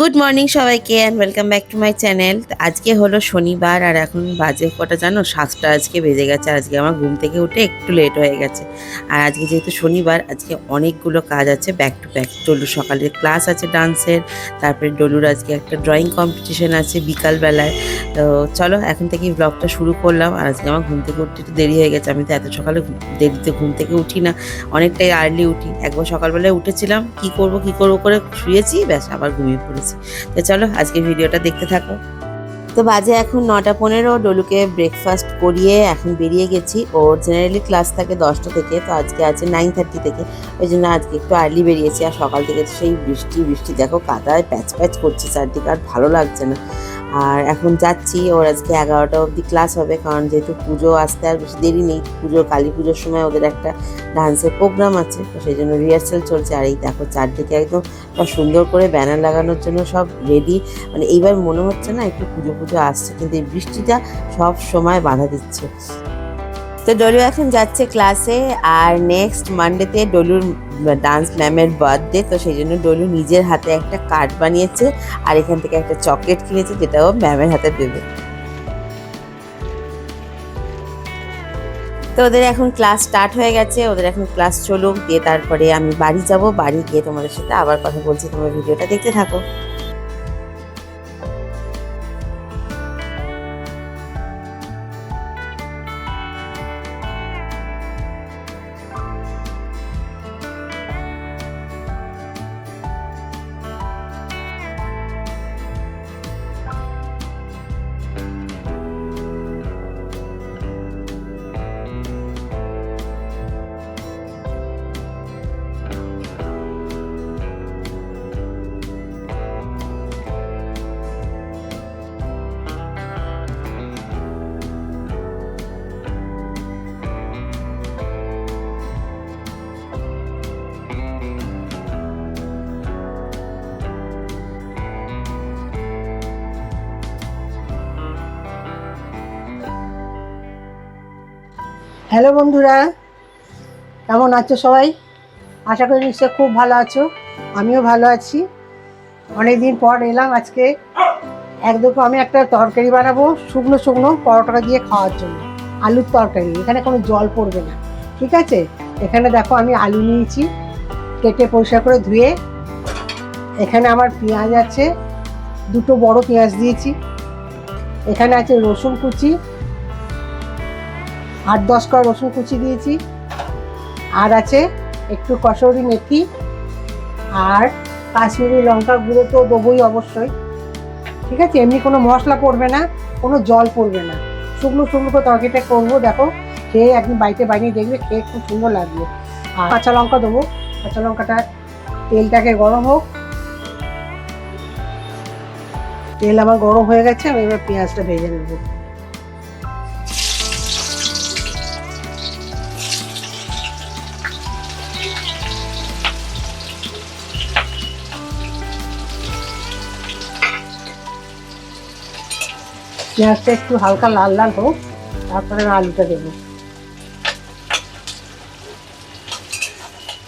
Good morning সবাইকে and welcome back to my channel আজকে হলো শনিবার আর এখন বাজে কটা জানো? সাতটা আজকে বেজে গেছে। আজকে আমার ঘুম থেকে উঠে একটু লেট হয়ে গেছে। আর আজকে যেহেতু শনিবার, আজকে অনেকগুলো কাজ আছে ব্যাক টু ব্যাক ডলুর সকালে ক্লাস আছে ডান্সের তারপরে ডলুর আজকে একটা ড্রয়িং কম্পিটিশন আছে বিকালবেলায়। তো চলো, এখন থেকেই ব্লগটা শুরু করলাম। আর আজকে আমার ঘুম থেকে উঠতে একটু দেরি হয়ে গেছে। আমি তো এত সকালে দেরিতে ঘুম থেকে উঠি না। অনেকটাই আর্লি উঠি। একবার সকালবেলায় উঠেছিলাম। কি করব কি করব করে শুয়েছি, ব্যাস আবার ঘুমিয়ে পড়েছি। তো চলো আজকে ভিডিওটা দেখতে থাকো। তো বাজে এখন নটা পনেরো, ডলুকে ব্রেকফাস্ট করিয়ে এখন বেরিয়ে গেছি। ওর জেনারেলি ক্লাস থাকে দশটা থেকে, তো আজকে আছে নাইন থার্টি থেকে। ওই জন্য আজকে একটু আর্লি বেরিয়েছি, আর সকাল থেকে সেই বৃষ্টি বৃষ্টি, দেখো কাদায় প্যাচ প্যাচ করছে চারদিকে, আর ভালো লাগছে না। আর এখন যাচ্ছি, ওর আজকে এগারোটা অবধি ক্লাস হবে, কারণ যেহেতু পুজো আসতে আর বেশি দেরি নেই পুজো কালী পুজোর সময় ওদের একটা ডান্সের প্রোগ্রাম আছে, তো সেই জন্য রিহার্সাল চলছে, আর এই দেখো চারদিকে একদম সুন্দর করে ব্যানার লাগানোর জন্য সব রেডি মানে এইবার মনে হচ্ছে না একটু পুজো পুজো আসছে, কিন্তু এই বৃষ্টিটা সব সময় বাধা দিচ্ছে। তো ডলু এখন যাচ্ছে ক্লাসে আর নেক্সট মানডেতে ডলুর ডান্স ম্যামের বার্থডে তো সেই জন্য ডলু নিজের হাতে একটা কার্ড বানিয়েছে আর এখান থেকে একটা চকলেট কিনেছে যেটাও ম্যামের হাতে দেবে। তো ওদের এখন ক্লাস স্টার্ট হয়ে গেছে, ওদের এখন ক্লাস চলুক, দিয়ে তারপরে আমি বাড়ি যাব, বাড়ি গিয়ে তোমাদের সাথে আবার কথা বলছি, তোমার ভিডিওটা দেখতে থাকো। হ্যালো বন্ধুরা, কেমন আছো সবাই? আশা করি নিশ্চয় খুব ভালো আছো, আমিও ভালো আছি। অনেক দিন পর এলাম আজকে। একদম আমি একটা তরকারি বানাবো, শুকনো শুকনো পরোটা দিয়ে খাওয়ার জন্য। আলুর তরকারি, এখানে কোনো জল পড়বে না। ঠিক আছে? এখানে দেখো আমি আলু নিয়েছি, কেটে পরিষ্কার করে ধুয়ে। এখানে আমার পেঁয়াজ আছে, দুটো বড় পেঁয়াজ দিয়েছি। এখানে আছে রসুন কুচি আট দশ কড়া রসুন কুচি দিয়েছি। আর আছে একটু কসৌরি মেথি। আর কাশ্মীরি লঙ্কা গুঁড়ো তো দেবোই অবশ্যই। ঠিক আছে? এমনি কোনো মশলা পড়বে না, কোনো জল পড়বে না। শুকনো শুকনো করে তরকারিটা করব, দেখো। খেয়ে একদিন বাড়িতে বানিয়ে দেখবে, খেয়ে খুব সুন্দর লাগবে। আর কাঁচা লঙ্কা দেবো। কাঁচা লঙ্কাটা তেলটাকে গরম হোক। তেল আমার গরম হয়ে গেছে, আমি এবার পেঁয়াজটা ভেজে নেব। পেঁয়াজটা একটু হালকা লাল লাল হোক, তারপরে আমি আলুটা দেবো।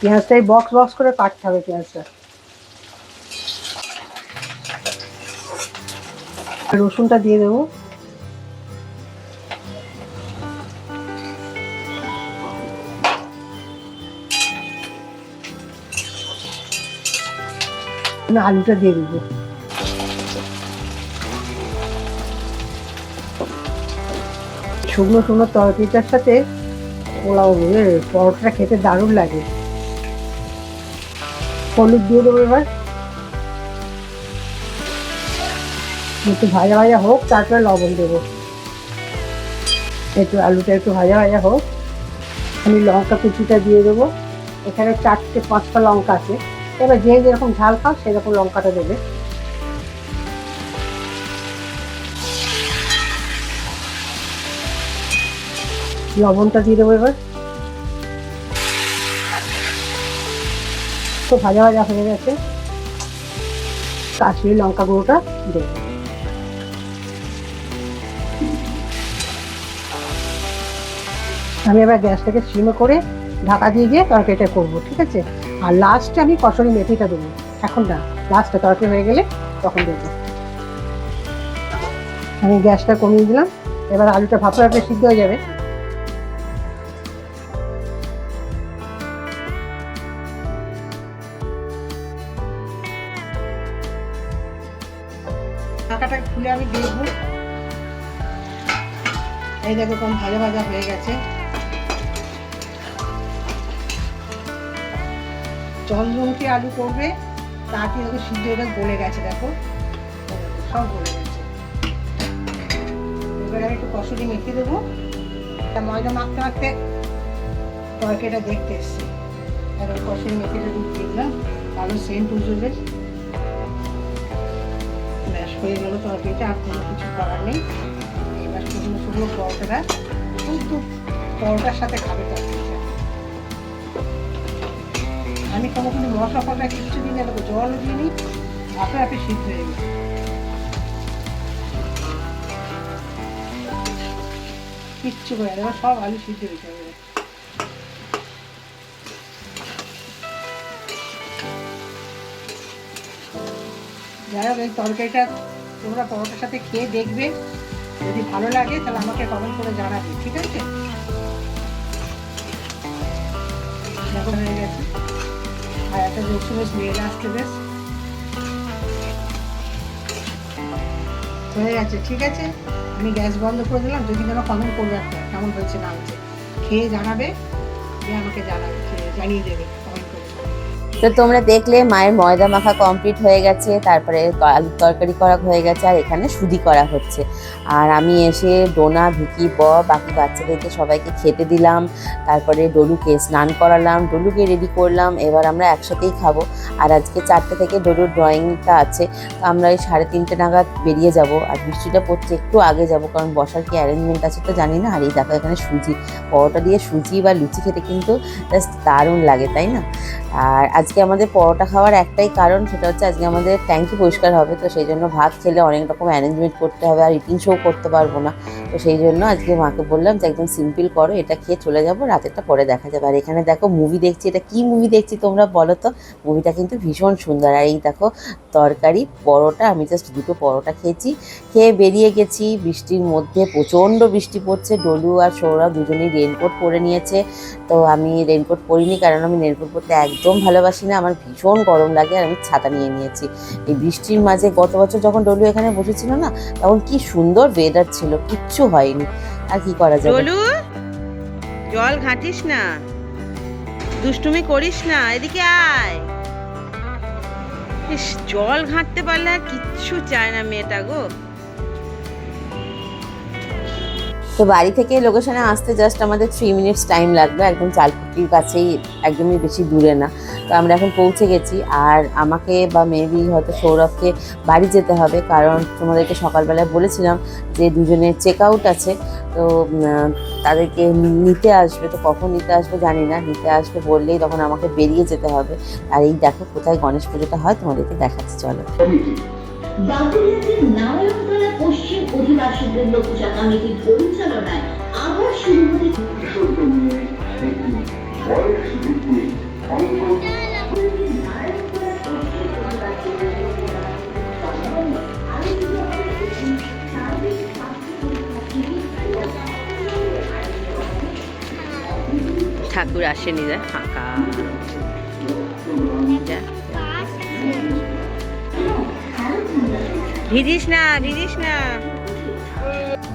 পেঁয়াজটা বক্স বক্স করে কাটতে হবে পেঁয়াজটা। রসুনটা দিয়ে দেবো। আলুটা দিয়ে দেবো। শুকনো শুকনো তরকারিটার সাথে পোলাও পরোটাটা খেতে দারুণ লাগে। হলুদ দিয়ে দেবো এবার। একটু ভাজা ভাজা হোক, তারপরে লবণ দেবো। একটু আলুটা একটু ভাজা ভাজা হোক। আমি লঙ্কা কুচিটা দিয়ে দেবো। এখানে চারটে পাঁচটা লঙ্কা আছে। এবার যে যেরকম ঝাল খাও, সেরকম লঙ্কাটা দেবে। লবণটা দিয়ে দেবো এবার। তো ভাজা ভাজা হয়ে গেছে। কাশ্মীরি লঙ্কা গুঁড়োটা দেবো। আমি এবার গ্যাসটাকে সিমে করে ঢাকা দিয়ে দিয়ে তরকারিটা করব, ঠিক আছে? আর লাস্টে আমি কসরি মেথিটা দেবো। এখন না লাস্টে তরকারি হয়ে গেলে তখন দেবো। আমি গ্যাসটা কমিয়ে দিলাম। এবার আলুটা ভাপড়াটা সিদ্ধ হয়ে যাবে। এই দেখো ভাজা ভাজা হয়ে গেছে। চন্দ্রমুখী আলু করবে? তাতে দেখো সিদ্ধ এটা গলে গেছে, দেখো। সব গলে গেছে। এবার আমি একটু কষুরি মেখে দেবো। ময়দা মাখতে মাখতে তরকারিটা দেখতে এসছে। এবার কষুরি মেখে দিয়ে দিলাম। ভালো সেন্ট উঠবে। ব্যাস, হয়ে গেল তরকারিটা, আর কোনো কিছু করার নেই। শুকনো পরোটাটা শুধু পরোটার সাথে খাবে তরকারিটা আমি কোনো কোনো মশলা ফসলা কিচ্ছু দিই না দেখো জলও দিইনি আপে আপে সিদ্ধ হয়ে কিচ্ছু করে এবার সব আলু সিদ্ধ হয়ে যাবে যাই হোক, এই তরকারিটা তোমরা পরোটার সাথে খেয়ে দেখবে। যদি ভালো লাগে, তাহলে আমাকে কমেন্ট করে জানাবে, ঠিক আছে? দেখো, হয়ে গেছে। আর একটা রসুনের স্মেল আসছে বেশ। হয়ে গেছে, ঠিক আছে? আমি গ্যাস বন্ধ করে দিলাম, যদি যেন কমেন্ট করবে একটা, কেমন হয়েছে না হয়েছে, খেয়ে জানাবে, দিয়ে আমাকে জানাবে জানিয়ে দেবে। তো তোমরা দেখলে মায়ের ময়দা মাখা কমপ্লিট হয়ে গেছে, তারপরে আলুর তরকারি করা হয়ে গেছে, আর এখানে সুদি করা হচ্ছে। আর আমি এসে ডোনা, ভিকি ব বাকি বাচ্চাদেরকে সবাইকে খেতে দিলাম, তারপরে ডলুকে স্নান করালাম, ডলুকে রেডি করলাম, এবার আমরা একসাথেই খাব। আর আজকে চারটে থেকে ডলুর ড্রয়িংটা আছে, তো আমরা এই সাড়ে তিনটে নাগাদ বেরিয়ে যাব। আর বৃষ্টিটা পড়ছে, একটু আগে যাব, কারণ বসার কি অ্যারেঞ্জমেন্ট আছে তো জানি না। আর এই দেখো এখানে সুজি, পরোটা দিয়ে সুজি বা লুচি খেতে কিন্তু জাস্ট দারুণ লাগে, তাই না? আর আজকে আমাদের পরোটা খাওয়ার একটাই কারণ, সেটা হচ্ছে আজকে আমাদের ট্যাঙ্কি পরিষ্কার হবে, তো সেই জন্য ভাত খেলে অনেক রকম অ্যারেঞ্জমেন্ট করতে হবে আর ইটিং শো করতে পারব না। তো সেই জন্য আজকে মাকে বললাম যে একদম সিম্পল করো, এটা খেয়ে চলে যাব, রাতেরটা পরে দেখা যাবে। আর এখানে দেখো মুভি দেখছি, এটা কি মুভি দেখছি তোমরা বলো তো? মুভিটা কিন্তু ভীষণ সুন্দর। আর এই দেখো তরকারি, পরোটা, আমি জাস্ট দুটো পরোটা খেয়েছি। খেয়ে বেরিয়ে গেছি, বৃষ্টির মধ্যে প্রচণ্ড বৃষ্টি পড়ছে, ডলু আর সৌরভ দুজনেই রেনকোট পরে নিয়েছে। তো আমি রেনকোট পরিনি, কারণ আমি রেনকোট পরতে একদম ভালোবাসি না আমার ভীষণ গরম লাগে আর আমি ছাতা নিয়ে নিয়েছি। এই বৃষ্টির মাঝে গত বছর যখন ডলু এখানে বসেছিল না, তখন কি সুন্দর ওয়েদার ছিল, কিচ্ছু হয়নি। আর কি করা যাবে? ডলু, জল ঘাঁটিস না, দুষ্টুমি করিস না, এদিকে আয়। জল ঘাঁটতে পারলে আর কিচ্ছু চায় না মেয়েটা গো। তো বাড়ি থেকে লোকেশনে আসতে জাস্ট আমাদের থ্রি মিনিটস টাইম লাগবে, একদম চালকুটির কাছেই, একদমই বেশি দূরে না। তো আমরা এখন পৌঁছে গেছি, আর আমাকে বা মেবি হয়তো সৌরভকে বাড়ি যেতে হবে, কারণ তোমাদেরকে সকালবেলায় বলেছিলাম যে দুজনের চেক আউট আছে, তো তাদেরকে নিতে আসবে, তো কখন নিতে আসবে জানি না, নিতে আসবে বললেই তখন আমাকে বেরিয়ে যেতে হবে। আর এই দেখো কোথায় গণেশ পুজোটা হয়, তোমাদেরকে দেখাচ্ছি, চলো। বাগুড়িয়াতে নারায়ণতলা পশ্চিম অধিবাসী বৃন্দ পূজা পরিচালনায় আবার শুরু ঠাকুর আসেনি রে। ভিজিস না ভিজিস না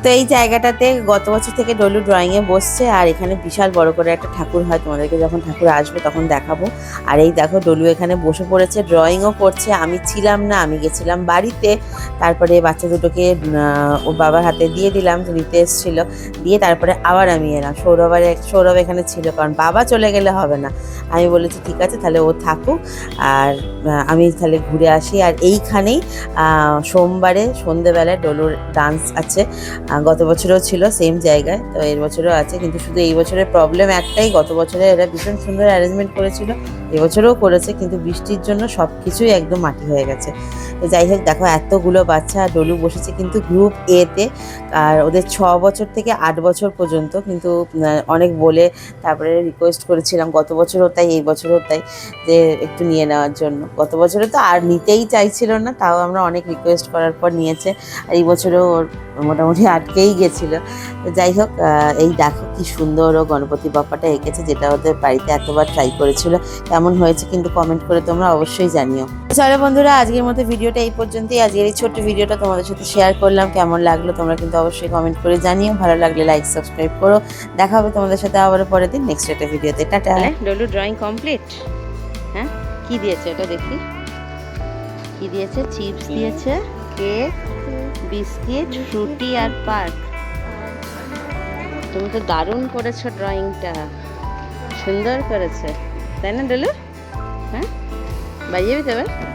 তো এই জায়গাটাতে গত বছর থেকে ডলু ড্রয়িংয়ে বসছে, আর এখানে বিশাল বড় করে একটা ঠাকুর হয়, তোমাদেরকে যখন ঠাকুর আসবে তখন দেখাবো। আর এই দেখো, ডলু এখানে বসে পড়েছে ড্রয়িংও করছে। আমি ছিলাম না, আমি গেছিলাম বাড়িতে। তারপরে বাচ্চা দুটোকে ওর বাবার হাতে দিয়ে দিলাম নিতে এসেছিল। দিয়ে তারপরে আবার আমি এলাম। সৌরভ আর সৌরভ এখানে ছিল, কারণ বাবা চলে গেলে হবে না। আমি বলেছি, ঠিক আছে, তাহলে ও থাকুক। আর আমি তাহলে ঘুরে আসি। আর এইখানেই সোমবারে সন্ধেবেলায় ডলুর ডান্স আছে। গত বছরও ছিল সেম জায়গায়, তো এর বছরও আছে। কিন্তু শুধু এই বছরের প্রবলেম একটাই, গত বছরে এরা ভীষণ সুন্দর অ্যারেঞ্জমেন্ট করেছিল। এবছরও করেছে, কিন্তু বৃষ্টির জন্য সব কিছুই একদম মাটি হয়ে গেছে। তো যাই হোক, দেখো এতগুলো বাচ্চা ডলু বসেছে কিন্তু গ্রুপ এতে আর ওদের ছ বছর থেকে আট বছর পর্যন্ত কিন্তু অনেক বলে তারপরে রিকোয়েস্ট করেছিলাম, গত বছরও তাই, এই বছরও তাই, যে একটু নিয়ে নেওয়ার জন্য। গত বছরে তো আর নিতেই চাইছিল না, তাও আমরা অনেক রিকোয়েস্ট করার পর নিয়েছে, আর এই বছরেও ওর মোটামুটি আটকেই গেছিল। তো যাই হোক এই দেখো কি সুন্দর ও গণপতি বাপ্পাটা এঁকেছে, যেটা ওদের বাড়িতে এতবার ট্রাই করেছিল। কেমন হয়েছে কিন্তু কমেন্ট করে তোমরা অবশ্যই জানিও। চলো বন্ধুরা আজকের মতো ভিডিওটা এই পর্যন্তই। আজকের এই ছোট্ট ভিডিওটা তোমাদের সাথে শেয়ার করলাম। কেমন লাগল তোমরা কিন্তু অবশ্যই কমেন্ট করে জানিও। ভালো লাগলে লাইক সাবস্ক্রাইব করো। দেখা হবে তোমাদের সাথে আবারও পরের দিন নেক্সট একটা ভিডিওতে। টাটা। ডলু ড্রয়িং কমপ্লিট হ্যাঁ? কি দিয়েছে ওটা দেখি? কি দিয়েছে? চিপস দিয়েছে? কেক বিস্কিট ফ্রুটি আর পার্ক। তুমি তো দারুণ করেছ ড্রয়িংটা সুন্দর করেছে। তাই না ডলু হ্যাঁ বাইরে যাবি তো এবার